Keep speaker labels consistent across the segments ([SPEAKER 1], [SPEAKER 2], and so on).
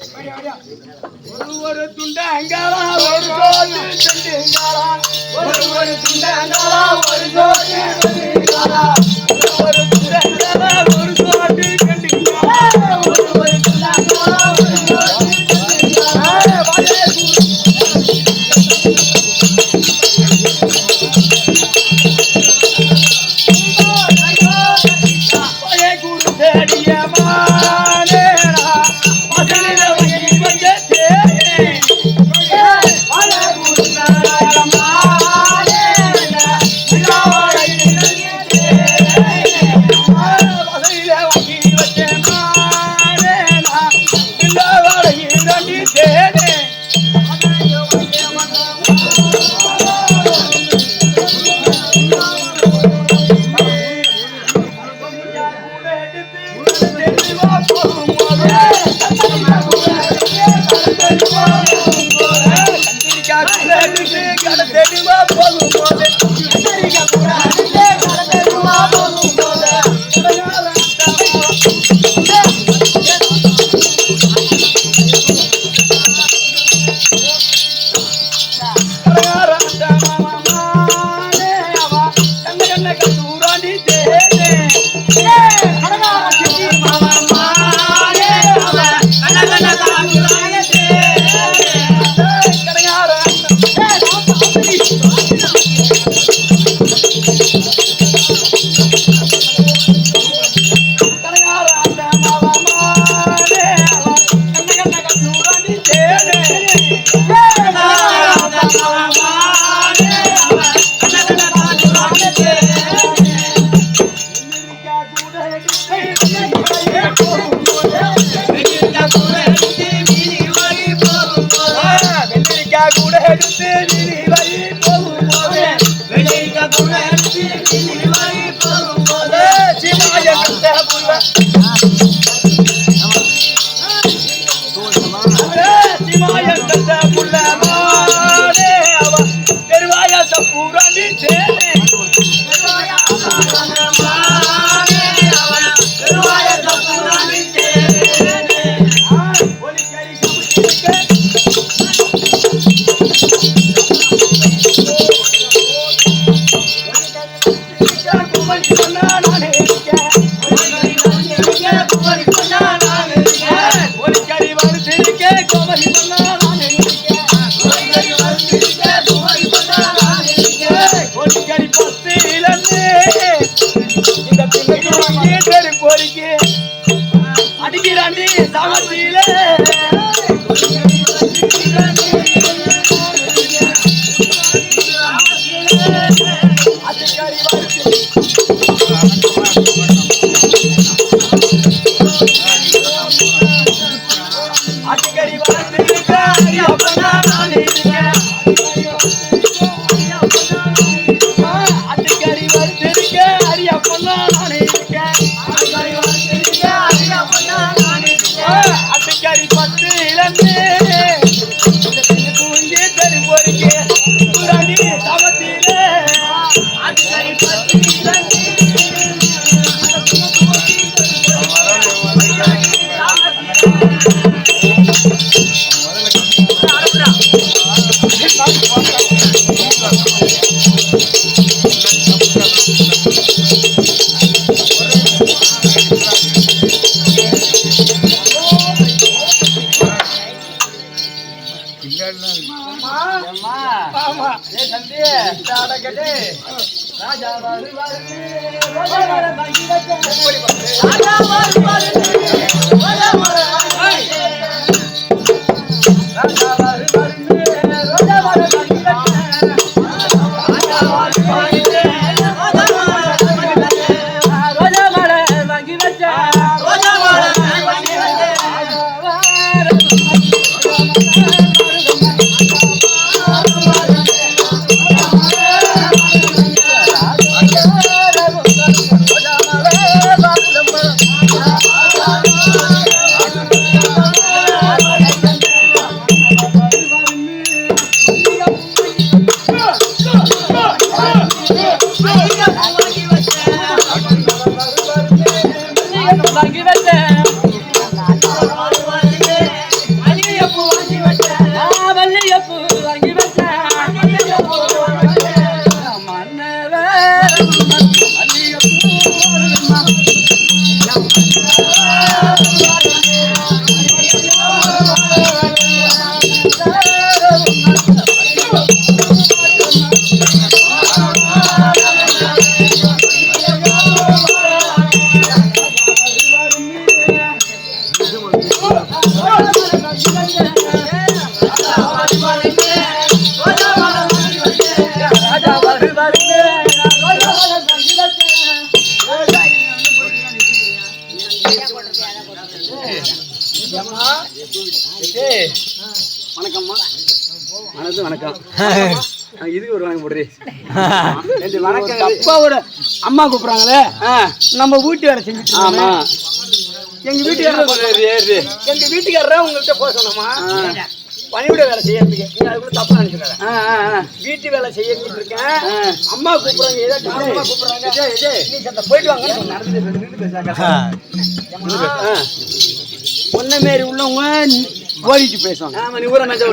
[SPEAKER 1] ஒரு ஒரு துண்டங்களா ஒரு ஜோதி துண்டங்களா ஒரு ஒரு ஒரு ஜோதி ஒரு ஒரு அடிக்கடி வளர்ந்திருக்க அப்பனா நான் இருக்கேன் அடிக்கடி வளர்ந்திருக்க அடி அப்பனா நான் இருக்கேன் தம்பி ராஜா ராஜா ராஜா ராஜா
[SPEAKER 2] வணக்கம்மா. வணக்கம் வணக்கம். இதுக்கு ஒரு வணக்கம் போடுறி. வணக்கம்.
[SPEAKER 1] அப்பாவோட அம்மா கூப்பிடுறாங்களே. நம்ம வீட்டு வேலை செஞ்சுட்டு
[SPEAKER 2] ஆமா.
[SPEAKER 1] எங்க வீட்டுக்காரர் எங்க வீட்டுக்காரர் உங்கள்கிட்ட போக சொன்னோமா? பணிவிட வேலை செய்யறதுக்கு. நீங்க அதுக்குள்ள தப்பா
[SPEAKER 2] ஆ.
[SPEAKER 1] வீட்டு வேலை செய்யறதுக்கு இருக்கேன். அம்மா கூப்பிடுறாங்க ஏதோ காரணமா கூப்பிடுறாங்க. நீ சத்த போயிட்டு வாங்க.
[SPEAKER 2] ஆ.
[SPEAKER 1] ஒன்ன மாரி உள்ளவங்க ஓடிட்டு பேசுவாங்க.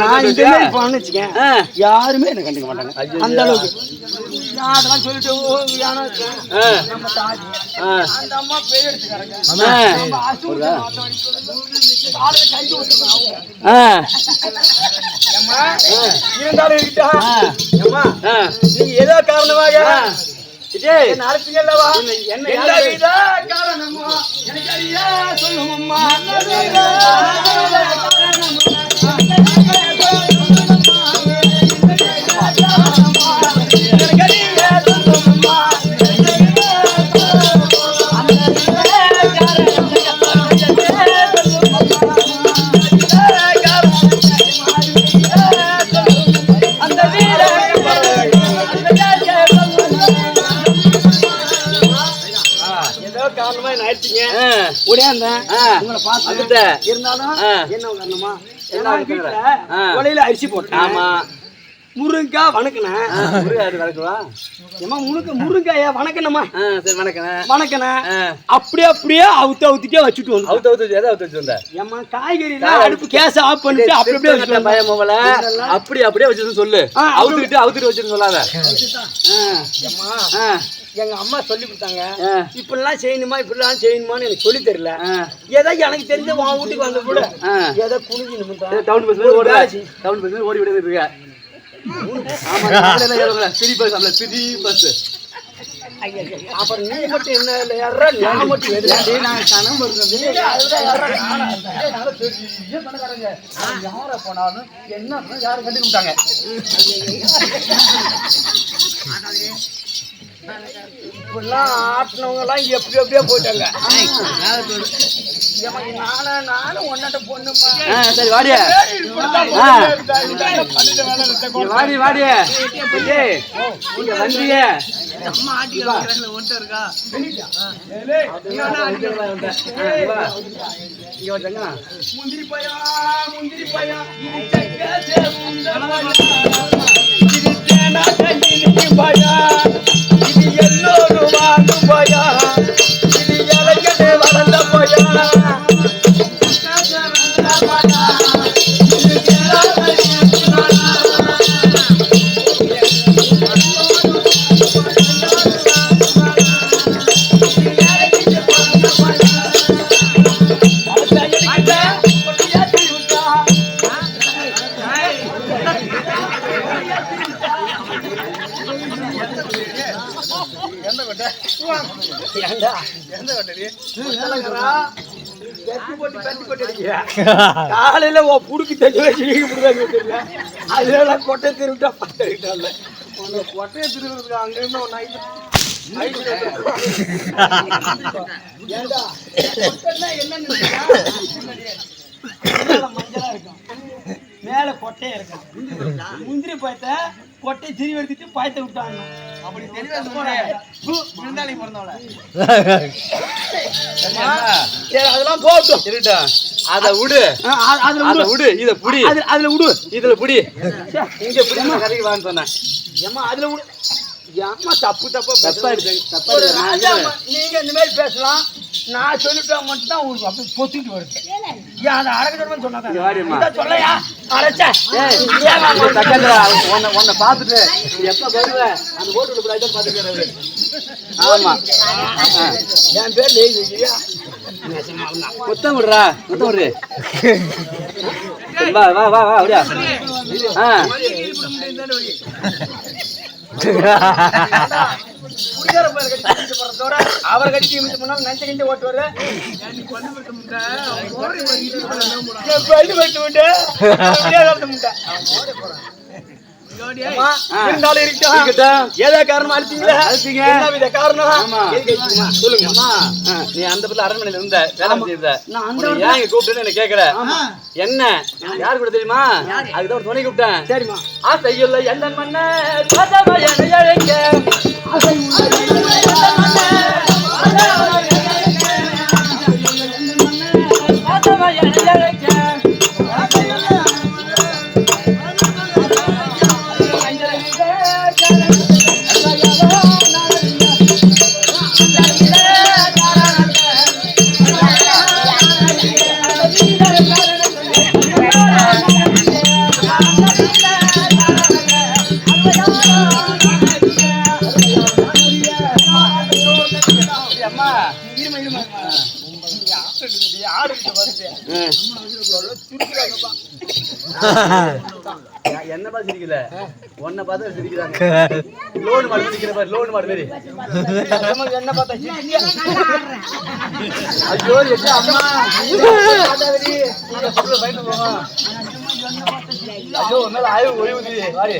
[SPEAKER 1] நான் இந்த? மாதிரி போனேன்னு வச்சுக்கேன். யாருமே என்ன கண்டுக்க மாட்டாங்க. அந்த அளவுக்கு. நான் அதெல்லாம் சொல்லிட்டு யானை. அந்த அம்மா இருந்தாலும்
[SPEAKER 2] ஆ.
[SPEAKER 1] நீங்க ஏதோ காரணமாக காரணமோ எனக்கு அறியா சொல்லும்
[SPEAKER 2] ஆ.
[SPEAKER 1] உங்களை பார்த்து. இருந்தாலும். என்ன காரணமா? வீட்டுல. கொலையில அரிசி போட்டேன்
[SPEAKER 2] ஆமா
[SPEAKER 1] முருங்காய் வணக்கினேன்
[SPEAKER 2] முருகாரு வணக்கவா?
[SPEAKER 1] ஏமா முருங்க முருங்காய வணக்கணுமா
[SPEAKER 2] சரி ஆ.
[SPEAKER 1] அப்படியே அப்படியே அவுத்து அவுத்துட்டே வச்சுட்டு வந்து
[SPEAKER 2] அவுத்து, அவுத்து, எதை அவுத்து வச்சு வந்த?
[SPEAKER 1] ஏமா காய்கறி அடுப்பு கேஸ் ஆஃப் பண்ணிட்டு அப்படி அப்படியே
[SPEAKER 2] திருட்டு
[SPEAKER 1] வச்சுட்டு
[SPEAKER 2] பயம் போல. அப்படி அப்படியே வச்சிருந்து சொல்லு அவுத்துக்கிட்டு அவுத்துட்டு வச்சிருந்து சொல்லாத
[SPEAKER 1] எங்க அம்மா சொல்லி கொடுத்தாங்க. இப்படிலாம் செய்யணுமா இப்படிலாம் செய்யணுமான்னு எனக்கு சொல்லி தெரியல. ஏதோ எனக்கு தெரிஞ்ச உன் வீட்டுக்கு வந்த கூட. ஏதோ குனிஞ்சு
[SPEAKER 2] டவுன் பஸ்ல ஓடுற. டவுன் பஸ்ல ஓடி விட இருக்க. Bus, bus.
[SPEAKER 1] அப்புறம் நீ மட்டும் என்ன யாரா நான் மட்டும் யாரா நானா? பணக்காரங்க. யாரை போனாலும் என்ன யாரும் இப்பெல்லாம் ஆட்டினவங்க எல்லாம் எப்படி எப்படியோ போயிட்டாங்க. ஏம்மா, நானே நானும் ஒன்னாட்ட பொண்ணுமா
[SPEAKER 2] சரி வாடி ஆ. இங்க வாடி வாடி விஜய், இங்க வந்தீங்க இங்க வந்தாங்க
[SPEAKER 1] முந்திரி பையா முந்திரி பையா. எந்த காலையில ஓ புடுக்கு தண்ணி வச்சு புடுதாங்க தெரியல அதுல கொட்டை திருவிட்டா பத்து கொட்டையை திருவுறதுக்கு அங்க இருந்து ஒரு மஞ்சளா இருக்கும் மேல கொட்டையா இருக்கும் முந்திரி பழத்தை கொட்டையை திருவி எடுத்துட்டு பழத்தை விட்டாங்க. அப்படி தெளிவா விருந்தாளி பிறந்தவள. சரி அதெல்லாம் போகட்டும்
[SPEAKER 2] இருட்டா அத விடு.
[SPEAKER 1] அதுல
[SPEAKER 2] அத
[SPEAKER 1] விடு
[SPEAKER 2] இத புடி.
[SPEAKER 1] அதுல அதுல விடு.
[SPEAKER 2] இதுல புடி.
[SPEAKER 1] சே,
[SPEAKER 2] இங்க புடி கதைக்கு வான்னு சொன்னேன்.
[SPEAKER 1] ஏம்மா அதுல விடு. ஏம்மா தப்பு தப்பா
[SPEAKER 2] தப்பா? இருக்கு. தப்பா இருக்கு.
[SPEAKER 1] நீங்க இந்த மாதிரி பேசலாம். நான் சொல்லிட்டா மட்டும் தான் உங்களுக்கு அப்படி பொத்திட்டு வருது அதை அடக்கணும்னு. இதை சொல்லையா? அழைச்சா
[SPEAKER 2] தக்கேந்திரா, உன்னை உன்னை பார்த்துட்டு எப்ப வருவ? அந்த ஓட்டு விட பார்த்துக்கிறாரு ஆமா.
[SPEAKER 1] என் பேர் லேசியா
[SPEAKER 2] முத்தம் விடுறா. முத்தம் விடுறே வா வா வா வா அப்படியா? ஆ.
[SPEAKER 1] குடிகார பேர் கட்டி குடிச்சு போறதோட அவர் கட்டி முன்னால் நஞ்ச கிண்டி ஓட்டு வர பள்ளி போயிட்டு விட்டு அப்படியே கலந்து முட்டை. அம்மா,
[SPEAKER 2] ஆ.
[SPEAKER 1] இருந்தாலும் இருக்கட்டும். ஏதோ காரணமா?
[SPEAKER 2] அடிச்சீங்க.
[SPEAKER 1] என்ன காரணம்? சொல்லுங்க.
[SPEAKER 2] நீ அந்த பக்கம் அரண்மனையில இருந்த வேலை உன்னை ஏன் இங்க கூப்பிட்டுன்னு எனக்கு கேட்கல? என்ன? யாரு? கூட தெரியுமா? அதுதான் துணை கூப்பிட்டேன்.
[SPEAKER 1] சரிம்மா.
[SPEAKER 2] ஆசையுள்ள எந்த மன்ன என்னை அழைக்க. என்ன பார்த்து சிரிக்கல உன்னை பார்த்து சிரிக்கிறாங்க. லோடு மாடு சிரிக்கிற பாரு லோடு மாடு மாரி
[SPEAKER 1] அம்மா, என்ன பார்த்தா சிரிச்சியா?
[SPEAKER 2] ஐயோ என்ன அம்மா? காட்டாதடி. நீங்க சொல்ல பயந்து போங்க. ஐயோ ஒரு நாள் ஆய்வு ஒளிவுது வாரி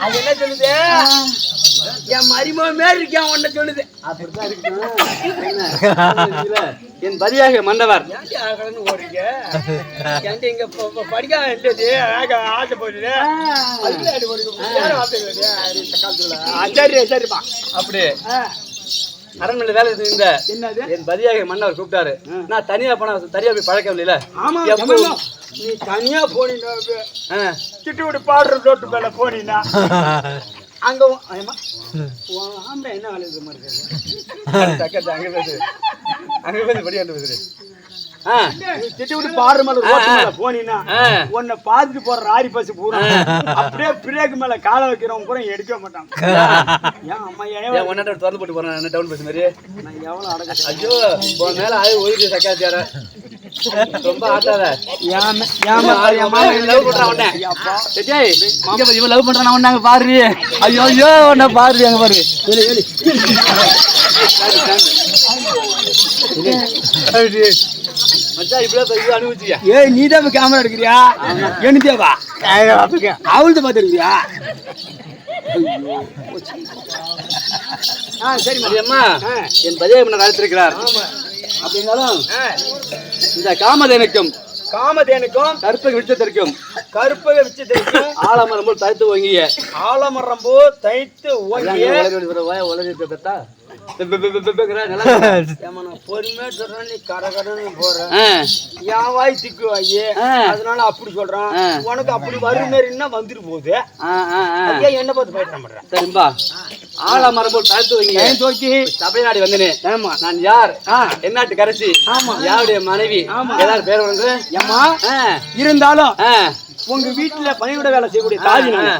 [SPEAKER 1] அது என்ன சொல்லுது? என் மருமக மாரி இருக்கேன் உன்னை சொல்லுது.
[SPEAKER 2] என் பதியாக மன்னவர்.
[SPEAKER 1] ப- ப- படிக்க வேண்டியது ஆக ஆசை. ஆ, சரி சரிப்பா.
[SPEAKER 2] அப்படி அரண்மனையில் வேலை
[SPEAKER 1] என்னது?
[SPEAKER 2] என் பதியாக மன்னவர் கூப்பிட்டாரு. நான் தனியா போனா தனியா போய் பழக்கம்
[SPEAKER 1] ஜமீன்தான். நீ தனியா போனீங்கன்னா
[SPEAKER 2] ஆ,
[SPEAKER 1] திட்டு பாடுற ரோட்டு மேல போனீங்கன்னா அங்க ஆம்பளை என்ன வேலை இருக்கு?
[SPEAKER 2] அங்க பேசு. அங்க பேசு படியாண்டு பேசுறேன்
[SPEAKER 1] திட்டு விட்டு பாடுற மேல ரோட்டு மேல போனீங்கன்னா. உன்னை பார்த்துட்டு போற ராரி பஸ் பூரா. அப்படியே பிரேக் மேல காலை வைக்கிறவங்க பூரா எடுக்க மாட்டாங்க ஏன் அம்மா ஏன்
[SPEAKER 2] ஒன்னாட்ட திறந்து போட்டு போறேன் டவுன் பேசு மாதிரி?
[SPEAKER 1] நான் எவ்வளவு அடக்க
[SPEAKER 2] ஐயோ உன் மேல ஆயு ஓய்வு சக்காத்தியார ரொம்ப ஆட்டாத லவ் பண்றான் இவன் லவ் பண்றான் அவன் நாங்க பாரு. ஐயோ ஐயோ உன்னை பாரு அங்க பாரு. ஏலி, ஏலி.
[SPEAKER 1] ஏய் நீ தான் கேமரா எடுக்கிறியா? என்னதேவா அவள்கிட்ட பார்த்துருக்கியா ஆ சரி
[SPEAKER 2] அம்மா என் பதியை முன்னர் அழைத்திருக்கிறார் அப்படின்னாலும் இந்த காமதேனுக்கும்
[SPEAKER 1] காமதேனுக்கும்
[SPEAKER 2] கற்பக விருட்சத்திற்கும்
[SPEAKER 1] கருப்பக விச்சத்திற்கும்
[SPEAKER 2] ஆலமரம் போல் தடுத்து வாங்கிய
[SPEAKER 1] ஆலமரம் போ தைத்து ஓங்கிய ஏம்மா, நான் பொறுமையா சொல்றேன் நீ கட போற என் வாய் திக்கு வாயி அதனால அப்படி சொல்றான் உனக்கு அப்படி வரும் மாதிரின்னா வந்துட்டு போகுது என்ன பார்த்து பயப்பட மாட்டேன்
[SPEAKER 2] சரிம்பா ஆலமரம் போல் தடுத்து வாங்கிய
[SPEAKER 1] ஏன் தோக்கி
[SPEAKER 2] சபைநாடி வந்தனே
[SPEAKER 1] ஆமா
[SPEAKER 2] நான் யார் என்னாட்டு கரசி
[SPEAKER 1] ஆமா.
[SPEAKER 2] யாருடைய மனைவி
[SPEAKER 1] ஆமா.
[SPEAKER 2] ஏதாவது பேர் வந்து
[SPEAKER 1] ஏம்மா இருந்தாலும் உங்க வீட்டுல பணிவிட வேலை செய்யக்கூடிய தாதி நானு.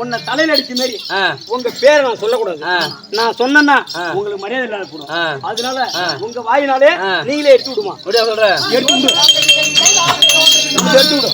[SPEAKER 1] உன்னை தலையில அடிச்ச மாதிரி உங்க பேரை நான் சொல்லக்கூடாது. நான் சொன்னேன்னா உங்களுக்கு மரியாதை இல்லாத போடும். அதனால உங்க வாயினாலே. நீங்களே எடுத்து விடுமா?
[SPEAKER 2] அப்படியா சொல்ற?
[SPEAKER 1] எடுத்து விடு. எடுத்து விடு.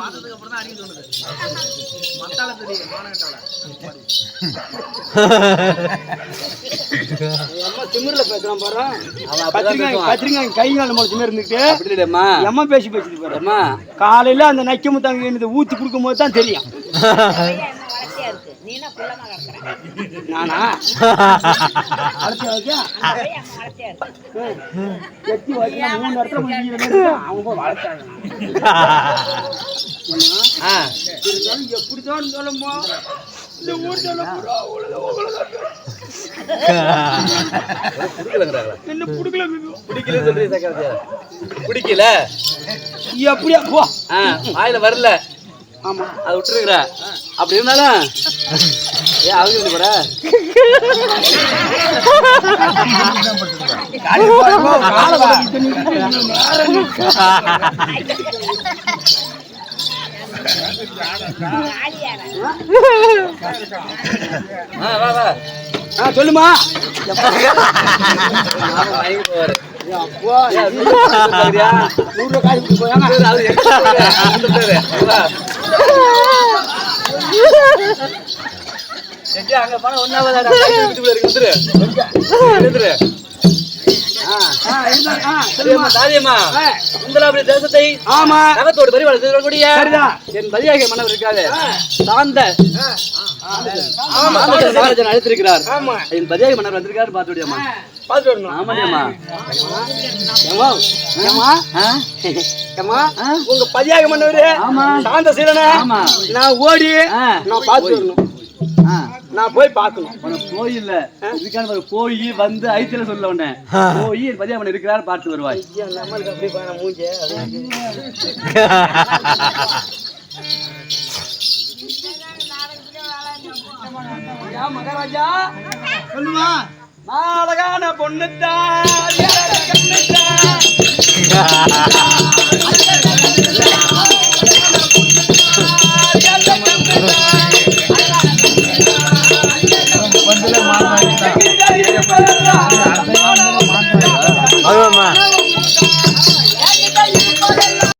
[SPEAKER 2] பார்த்ததுக்கு அப்புறம் தான் அடிக்க தோணுது
[SPEAKER 1] திமிர்ல பேசுறான் பாரு கை கால் இருந்துட்டு
[SPEAKER 2] அப்படிடேம்மா
[SPEAKER 1] எம்மா பேசி பேசிட்டு காலையில அந்த நக்கி முத்தாங்க ஊத்தி கொடுக்கும் போது தான் தெரியும். நானா? வச்சா மூணு இடத்துல. அவங்க வளர்த்தாங்க. எப்படிதான் சொல்லுமா இந்த ஊர் என்ன புடுக்கல?
[SPEAKER 2] பிடிக்கல சொல்றீங்க பிடிக்கல?
[SPEAKER 1] எப்படியா போ.
[SPEAKER 2] ஆ வாயில வரல.
[SPEAKER 1] ஆமா.
[SPEAKER 2] அதை விட்டுருக்குற. அப்படி இருந்தாலும் ஏன் அவங்க போற.
[SPEAKER 1] சொல்லுமா.
[SPEAKER 2] வாங்கி போவாரு
[SPEAKER 1] நூறு கொடுத்து போயாங்க.
[SPEAKER 2] அங்க போனா ஒன்னாவது தாரியம்மா முந்தலாபுரி தேசத்தை
[SPEAKER 1] ஆமா.
[SPEAKER 2] நகத்தோடு பரி வளர்த்துக்கூடிய
[SPEAKER 1] சரிதான்.
[SPEAKER 2] என் பதியாக மன்னர் இருக்காரு. சாந்த அழைத்திருக்கிறார்.
[SPEAKER 1] ஆமா.
[SPEAKER 2] என் பதியாக மன்னர் வந்திருக்காரு பார்த்துடியம்மா?
[SPEAKER 1] உங்க பதியாக மன்னவரு
[SPEAKER 2] ஆமா.
[SPEAKER 1] சாந்த சீரனே. நான் ஓடி. நான் பார்த்து வரணும். நான் போய் பார்க்கணும்.
[SPEAKER 2] போய் இல்ல இதுக்கான ஒரு போய் வந்து ஐத்தில சொல்ல உடனே போய் என் பதியாக மன்னர் இருக்கிறார் பார்த்து வருவாய்.
[SPEAKER 1] மகாராஜா சொல்லுமா? நான் அழகான பொண்ணுத்தான்
[SPEAKER 3] அதுவாம்மா